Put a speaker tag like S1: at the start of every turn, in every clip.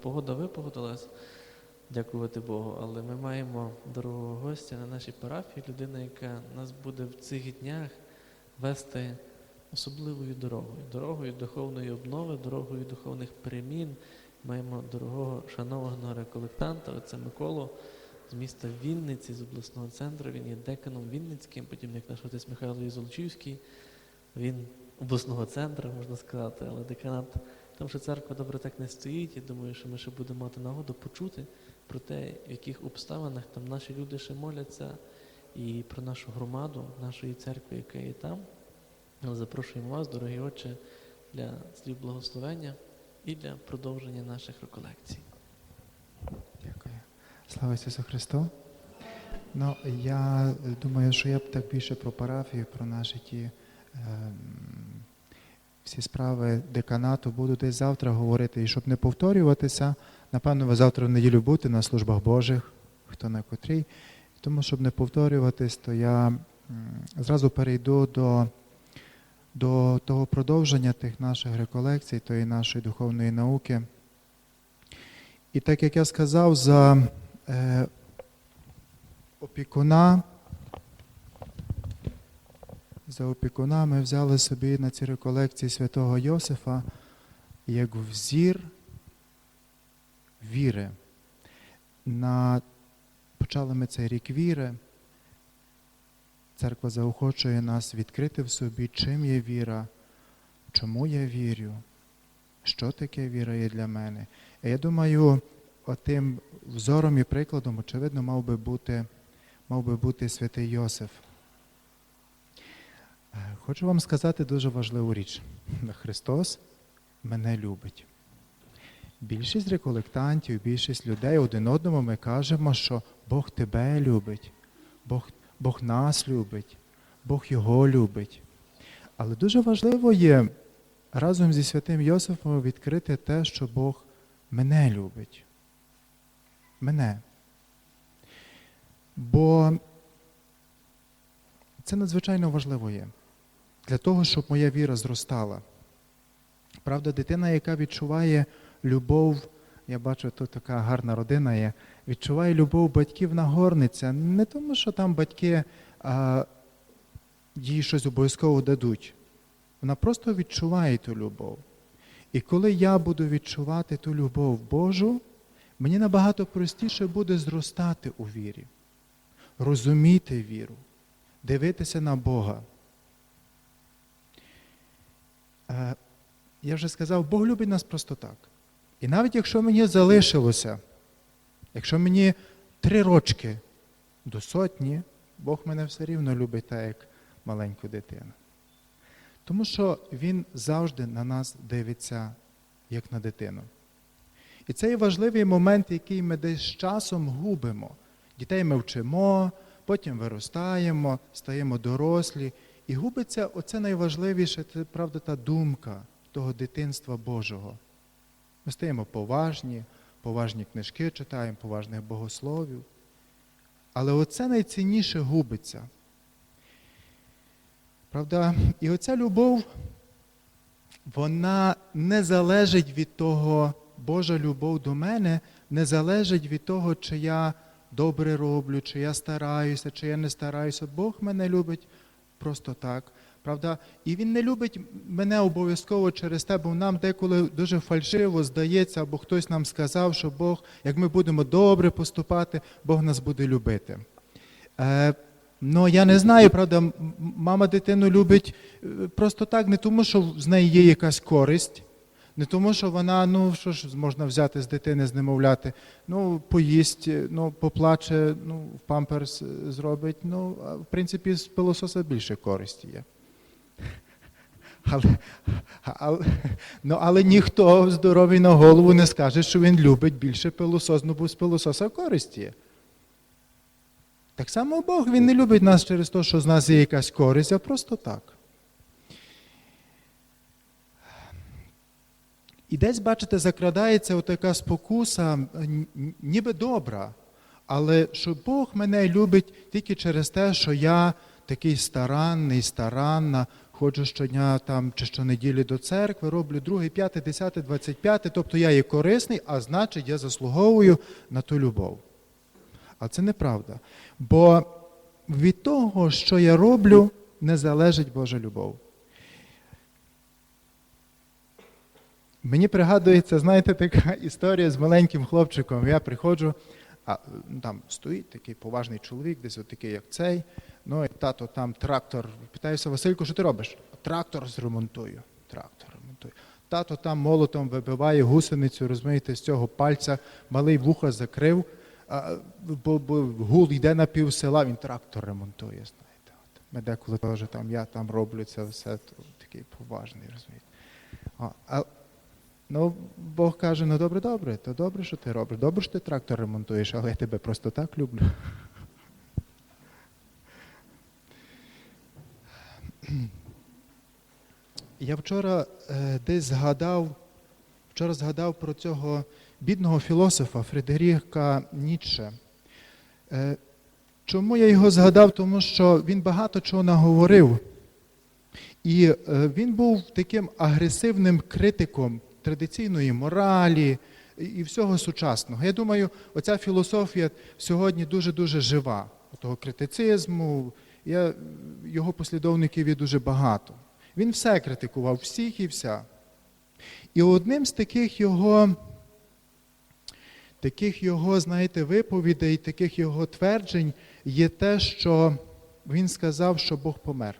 S1: Погода випогодилась, дякувати Богу, але ми маємо дорогого гостя на нашій парафії, людина, яка нас буде в цих днях вести особливою дорогою, дорогою духовної обнови, дорогою духовних перемін. Маємо дорогого шанованого реколектанта, отця Миколу з міста Вінниці, з обласного центру. Він є деканом Вінницьким, потім як наш отець Михайло Єзолчівський. Він обласного центру, можна сказати, але деканат, тому що церква добре так не стоїть. Я думаю, що ми ще будемо мати нагоду почути про те, в яких обставинах там наші люди ще моляться, і про нашу громаду, нашої церкви, яка є там. Але запрошуємо вас, дорогі отче, для слів благословення і для продовження наших реколекцій.
S2: Дякую. Слава Ісусу Христу. Ну, я думаю, що я б так більше про парафію, про наші ті ем, всі справи деканату буду десь завтра говорити. І щоб не повторюватися, напевно, ви завтра в неділю будете на службах Божих, хто на котрій. Тому, щоб не повторюватись, то я зразу перейду до, до того продовження тих наших реколекцій, тої нашої духовної науки. І так як я сказав, за е, опікуна, за опікуна ми взяли собі на ці реколекції святого Йосифа як взір віри. На, почали ми цей рік віри. Церква заохочує нас відкрити в собі, чим є віра, чому я вірю, що таке віра є для мене. І я думаю, отим взором і прикладом, очевидно, мав би бути, мав би бути святий Йосиф. Хочу вам сказати дуже важливу річ. Христос мене любить. Більшість реколектантів, більшість людей один одному ми кажемо, що Бог тебе любить, Бог, Бог нас любить, Бог Його любить. Але дуже важливо є разом зі святим Йосифом відкрити те, що Бог мене любить. Мене. Бо це надзвичайно важливо є для того, щоб моя віра зростала. Правда, дитина, яка відчуває любов, я бачу, тут така гарна родина є, відчуває любов батьків нагорниця, не тому, що там батьки а, їй щось обов'язково дадуть. Вона просто відчуває ту любов. І коли я буду відчувати ту любов Божу, мені набагато простіше буде зростати у вірі, розуміти віру, дивитися на Бога. Е, Я вже сказав, Бог любить нас просто так. І навіть якщо мені залишилося, якщо мені три рочки до сотні, Бог мене все рівно любить так, як маленьку дитину. Тому що Він завжди на нас дивиться, як на дитину. І це є важливий момент, який ми десь з часом губимо. Дітей ми вчимо, потім виростаємо, стаємо дорослі. І губиться оце найважливіше, це правда та думка того дитинства Божого. Ми стаємо поважні, поважні книжки читаємо, поважних богословів. Але оце найцінніше губиться. Правда, і оця любов, вона не залежить від того, Божа любов до мене не залежить від того, чи я добре роблю, чи я стараюся, чи я не стараюся. Бог мене любить просто так. Правда? І Він не любить мене обов'язково через те, бо нам деколи дуже фальшиво здається, або хтось нам сказав, що Бог, як ми будемо добре поступати, Бог нас буде любити. Е, Ну, я не знаю, правда, мама дитину любить е, просто так, не тому, що з неї є якась користь, не тому, що вона, ну що ж можна взяти з дитини, знемовляти, ну, поїсть, ну, поплаче, ну, в памперс е, зробить. Ну, в принципі, з пилососа більше користі є. Але, але, ну, але ніхто здоровий на голову не скаже, що він любить більше пилосос, ну бо з пилососа користь є. Так само Бог він не любить нас через те, що з нас є якась користь, а просто так. І десь, бачите, закрадається отака спокуса, ніби добра, але що Бог мене любить тільки через те, що я такий старанний, старанна, ходжу щодня там чи щонеділі до церкви, роблю друге, п'яте, десяте, двадцять п'яте, тобто я є корисний, а значить я заслуговую на ту любов. А це неправда. Бо від того, що я роблю, не залежить Божа любов. Мені пригадується, знаєте, така історія з маленьким хлопчиком. Я приходжу, а там стоїть такий поважний чоловік, десь отакий, як цей. Ну і тато там трактор. Питаюся, Василько, що ти робиш? Трактор зремонтую. Трактор ремонтую. Тато там молотом вибиває гусеницю, розумієте, з цього пальця малий вуха закрив, бо, бо гул йде на пів села, він трактор ремонтує. Знаєте, от. Ми деколи теж там я там роблю це все, такий поважний, розумієте. А, ну, Бог каже, ну добре, добре, то добре, що ти робиш. Добре, що ти трактор ремонтуєш, але я тебе просто так люблю. Я вчора е, десь згадав, вчора згадав про цього бідного філософа Фредеріка Ніцше. Е, чому я його згадав? Тому що він багато чого наговорив. І е, він був таким агресивним критиком традиційної моралі і- всього сучасного. Я думаю, оця філософія сьогодні дуже-дуже жива. Того критицизму, я, його послідовників є дуже багато. Він все критикував, всіх і вся. І одним з таких його, таких його, знаєте, виповідей, таких його тверджень є те, що він сказав, що Бог помер.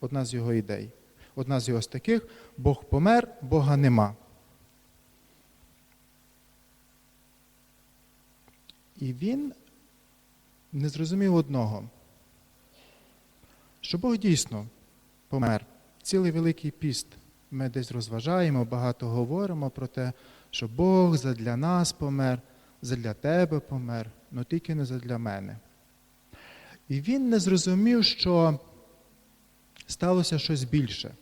S2: Одна з його ідей. Одна з його з таких Бог помер, Бога нема. І він не зрозумів одного, що Бог дійсно помер. Цілий Великий піст. Ми десь розважаємо, багато говоримо про те, що Бог задля нас помер, задля тебе помер, але тільки не задля мене. І він не зрозумів, що сталося щось більше.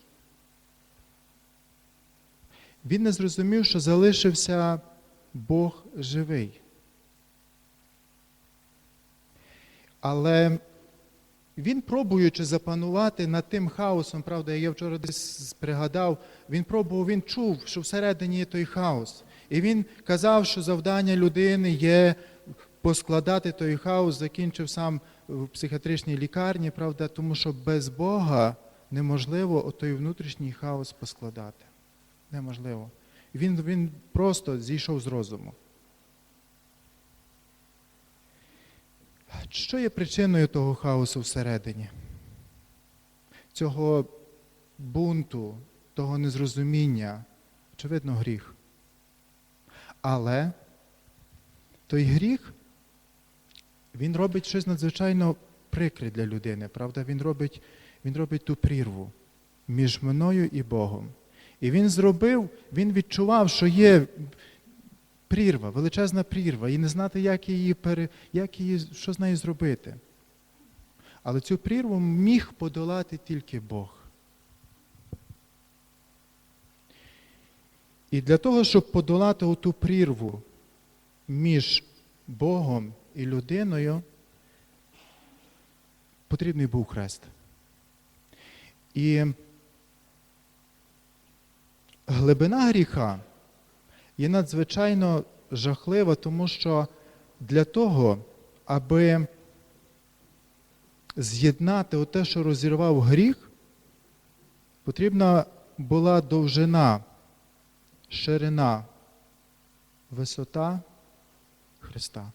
S2: Він не зрозумів, що залишився Бог живий. Але він, пробуючи запанувати над тим хаосом, правда, я вчора десь пригадав, він пробував, він чув, що всередині є той хаос. І він казав, що завдання людини є поскладати той хаос, закінчив сам в психіатричній лікарні, правда, тому що без Бога неможливо той внутрішній хаос поскладати. Неможливо. Він, він просто зійшов з розуму. Що є причиною того хаосу всередині? Цього бунту, того незрозуміння, очевидно, гріх. Але той гріх, він робить щось надзвичайно прикре для людини, правда? Він робить, він робить ту прірву між мною і Богом. І він зробив, він відчував, що є прірва, величезна прірва, і не знати, як її, як її, що з нею зробити. Але цю прірву міг подолати тільки Бог. І для того, щоб подолати оту прірву між Богом і людиною, потрібний був хрест. І глибина гріха є надзвичайно жахлива, тому що для того, аби з'єднати те, що розірвав гріх, потрібна була довжина, ширина, висота Христа,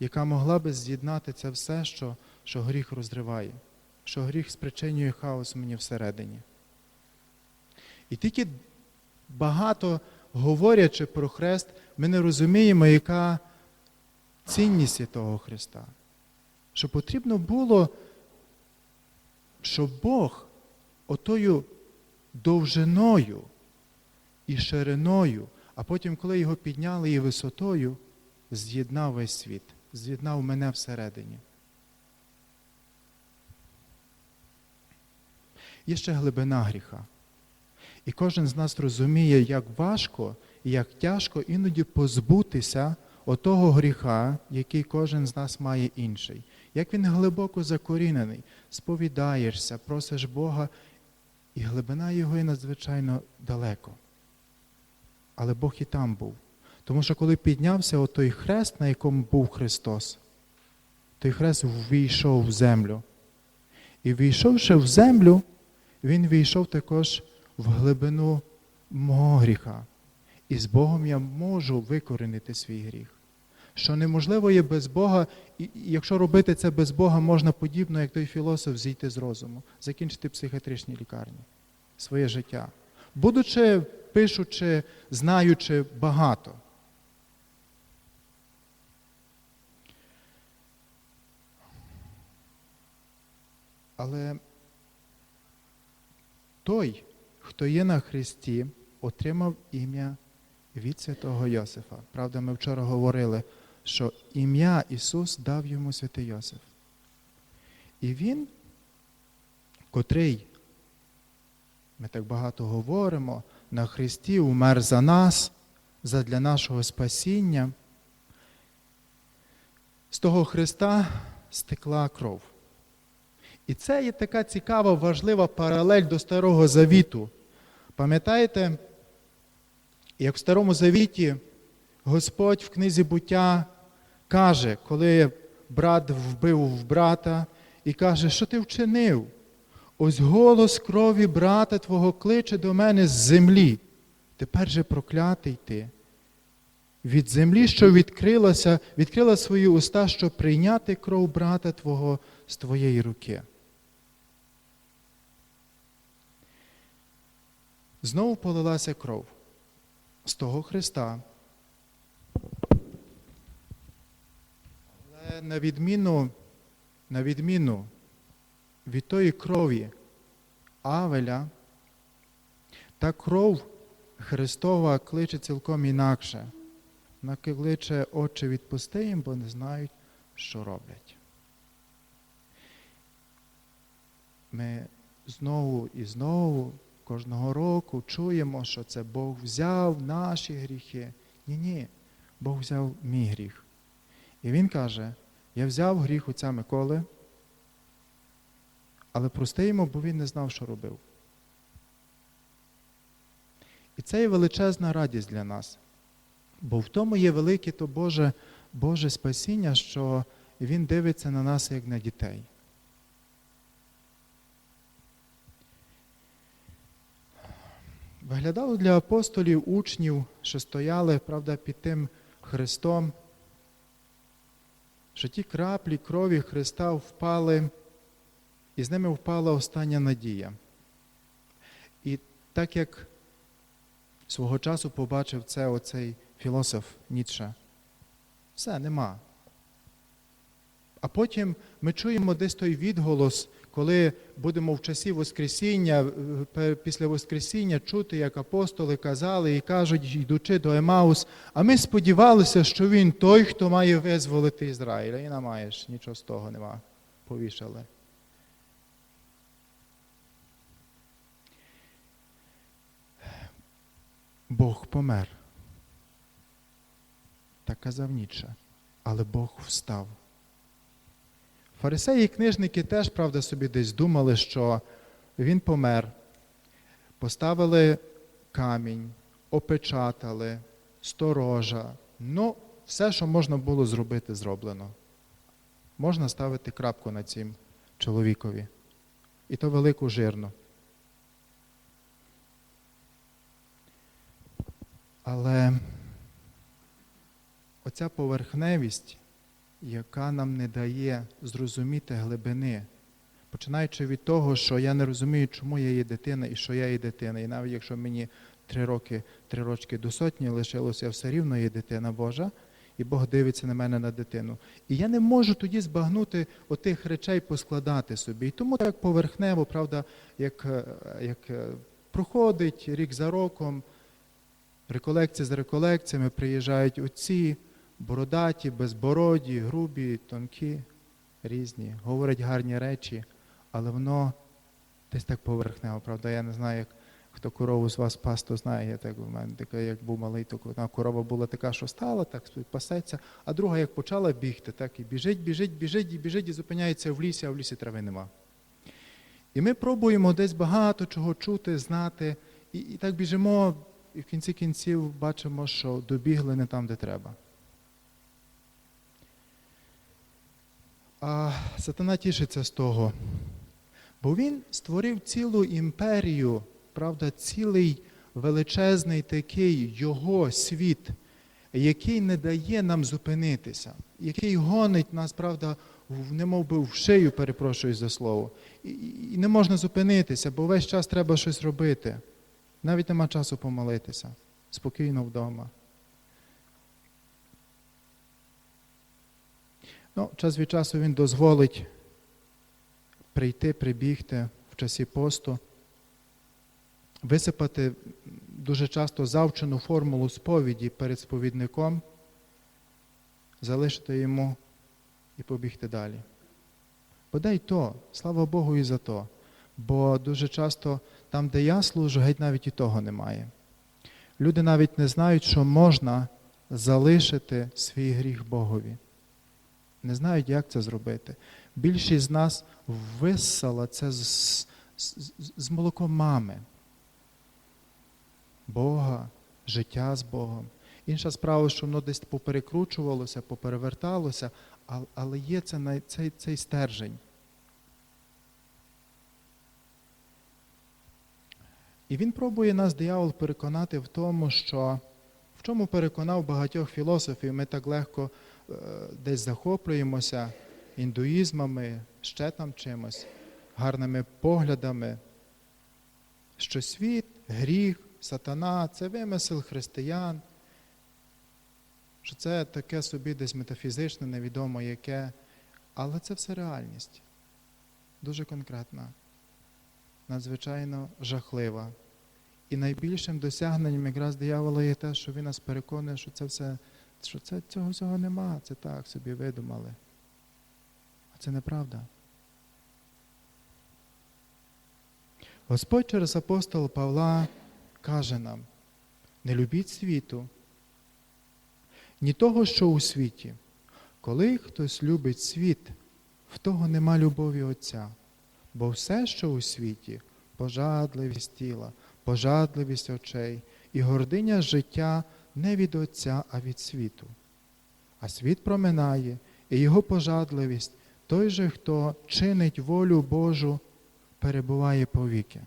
S2: яка могла би з'єднати це все, що, що гріх розриває, що гріх спричинює хаос мені всередині. І тільки багато говорячи про хрест, ми не розуміємо, яка цінність того Христа. Що потрібно було, щоб Бог отою довжиною і шириною, а потім, коли його підняли і висотою, з'єднав весь світ, з'єднав мене всередині. Є ще глибина гріха. І кожен з нас розуміє, як важко і як тяжко іноді позбутися отого гріха, який кожен з нас має інший. як він глибоко закорінений, сповідаєшся, просиш Бога, і глибина його є надзвичайно далеко. Але Бог і там був. Тому що коли піднявся отой хрест, на якому був Христос, той хрест ввійшов в землю. І війшовши в землю, він війшов також в глибину мого гріха. І з Богом я можу викорінити свій гріх. Що неможливо є без Бога, і якщо робити це без Бога, можна подібно, як той філософ, зійти з розуму, закінчити психіатричні лікарні, своє життя. Будучи, пишучи, знаючи багато. Але той, хто є на Христі, отримав ім'я від святого Йосифа. Правда, ми вчора говорили, що ім'я Ісус дав йому святий Йосиф. І Він, котрий, ми так багато говоримо, на Христі умер за нас, задля нашого спасіння, з того Христа стекла кров. І це є така цікава, важлива паралель до Старого Завіту. Пам'ятаєте, як в Старому Завіті Господь в книзі буття каже, коли брат вбив брата, і каже, що ти вчинив? Ось голос крові брата твого кличе до мене з землі. Тепер же проклятий ти. Від землі, що відкрилася, відкрила свої уста, щоб прийняти кров брата твого з твоєї руки. Знову полилася кров з того Христа. Але на відміну, на відміну від тої крові Авеля, та кров Христова кличе цілком інакше. Вона кличе, Отче, відпусти їм, бо не знають, що роблять. Ми знову і знову кожного року чуємо, що це Бог взяв наші гріхи. Ні, ні, Бог взяв мій гріх. І Він каже: я взяв гріх отця Миколи, але прости йому, бо він не знав, що робив. І це є величезна радість для нас. Бо в тому є велике то Боже, Боже спасіння, що Він дивиться на нас як на дітей. Виглядало для апостолів, учнів, що стояли, правда, під тим Христом, що ті краплі крові Христа впали, і з ними впала остання надія. І так як свого часу побачив це оцей філософ Ніцше, все, нема. А потім ми чуємо десь той відголос, коли будемо в часі Воскресіння, після Воскресіння чути, як апостоли казали і кажуть, йдучи до Емаус, а ми сподівалися, що він той, хто має визволити Ізраїля. І не маєш, нічого з того нема. Повішали. Бог помер. Так казав Ніцше. Але Бог встав. Фарисеї і книжники теж, правда, собі десь думали, що він помер. Поставили камінь, опечатали, сторожа. Ну, все, що можна було зробити, зроблено. Можна ставити крапку на цім чоловікові. І то велику жирну. Але оця поверхневість, яка нам не дає зрозуміти глибини, починаючи від того, що я не розумію, чому я є дитина і що я є дитина. І навіть якщо мені три роки, три рочки до сотні лишилося, я все рівно є дитина Божа, і Бог дивиться на мене на дитину. І я не можу тоді збагнути отих речей поскладати собі. І тому так поверхнево, правда, як, е, як е, проходить рік за роком, реколекції з реколекціями приїжджають отці, бородаті, безбороді, грубі, тонкі, різні, говорять гарні речі, але воно десь так поверхнево, правда, я не знаю, як Хто корову з вас пас, то знає, я так у мене така, як був малий, то одна корова була така, що стала, так пасеться, а друга як почала бігти, так і біжить, біжить, біжить, і біжить, і зупиняється в лісі, а в лісі трави нема. І ми пробуємо десь багато чого чути, знати, і, і так біжимо, і в кінці кінців бачимо, що добігли не там, де треба. А сатана тішиться з того, бо він створив цілу імперію, правда, цілий величезний такий його світ, який не дає нам зупинитися, який гонить нас, правда, немов би в шию, перепрошую за слово. І не можна зупинитися, бо весь час треба щось робити. Навіть нема часу помолитися. Спокійно вдома. Ну, час від часу він дозволить прийти, прибігти в часі посту, висипати дуже часто завчену формулу сповіді перед сповідником, залишити йому і побігти далі. Бодай то, слава Богу, і за то. Бо дуже часто там, де я служу, геть навіть і того немає. Люди навіть не знають, що можна залишити свій гріх Богові. Не знають, як це зробити. Більшість з нас виссала це з, з, з- молоком мами. Бога, життя з Богом. Інша справа, що воно десь поперекручувалося, попереверталося, але є це, цей, цей стержень. І він пробує нас, диявол, переконати в тому, що в чому переконав багатьох філософів, ми так легко десь захоплюємося індуїзмами, ще там чимось, гарними поглядами, що світ, гріх, сатана це вимисел християн, що це таке собі десь метафізичне, невідомо яке, але це все реальність. Дуже конкретна, надзвичайно жахлива. І найбільшим досягненням якраз диявола є те, що він нас переконує, що це все, що це, цього всього нема, це так собі видумали. А це неправда. Господь через апостола Павла каже нам: не любіть світу, ні того, що у світі. Коли хтось любить світ, в того нема любові Отця. Бо все, що у світі, пожадливість тіла, пожадливість очей і гординя життя не від Отця, а від світу. А світ проминає, і його пожадливість, той же, хто чинить волю Божу, перебуває повіки.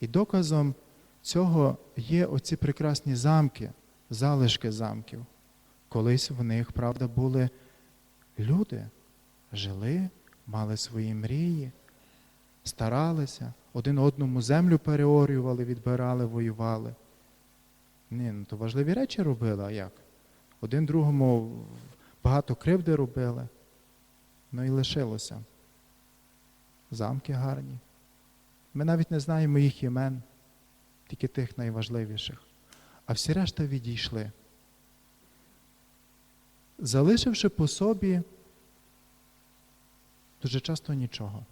S2: І доказом цього є оці прекрасні замки, залишки замків. Колись в них, правда, були люди, жили, мали свої мрії, старалися, один одному землю переорювали, відбирали, воювали. Ні, ну то важливі речі робили, а як? Один другому багато кривди робили. Ну і лишилося. Замки гарні. Ми навіть не знаємо їх імен, тільки тих найважливіших. А всі решта відійшли. Залишивши по собі дуже часто нічого.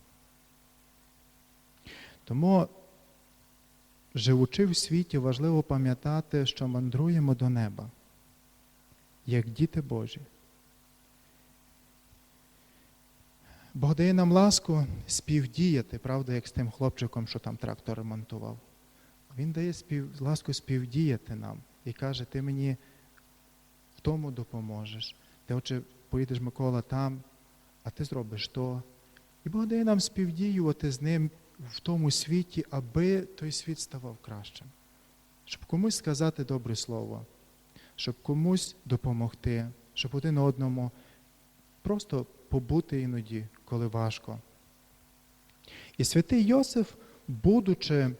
S2: Тому, живучи в світі, важливо пам'ятати, що мандруємо до неба, як діти Божі. Бог дає нам ласку співдіяти, правда, як з тим хлопчиком, що там трактор ремонтував. Він дає спів, ласку співдіяти нам і каже, ти мені в тому допоможеш. Ти, отже, поїдеш Микола там, а ти зробиш то. І Бог дає нам співдіювати з ним в тому світі, аби той світ ставав кращим. Щоб комусь сказати добре слово, щоб комусь допомогти, щоб один одному просто побути іноді, коли важко. І святий Йосиф, будучи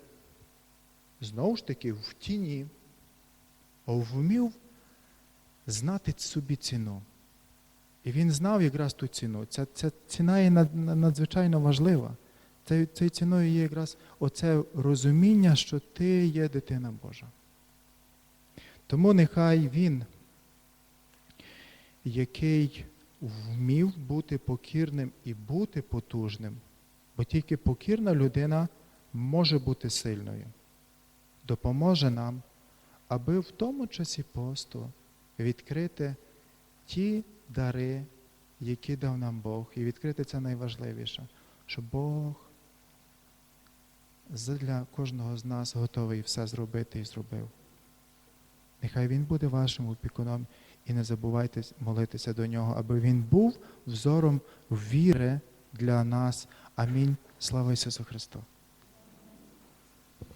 S2: знову ж таки в тіні, вмів знати собі ціну. І він знав якраз ту ціну. Ця, ця ціна є над- над- надзвичайно важлива. Цією ціною є якраз оце розуміння, що ти є дитина Божа. Тому нехай він, який вмів бути покірним і бути потужним, бо тільки покірна людина може бути сильною. допоможе нам, аби в тому часі посту відкрити ті дари, які дав нам Бог, і відкрити це найважливіше, що Бог для кожного з нас готовий все зробити і зробив. Нехай Він буде вашим опікуном і не забувайте молитися до нього, аби Він був взором віри для нас. Амінь. Слава Ісусу Христу!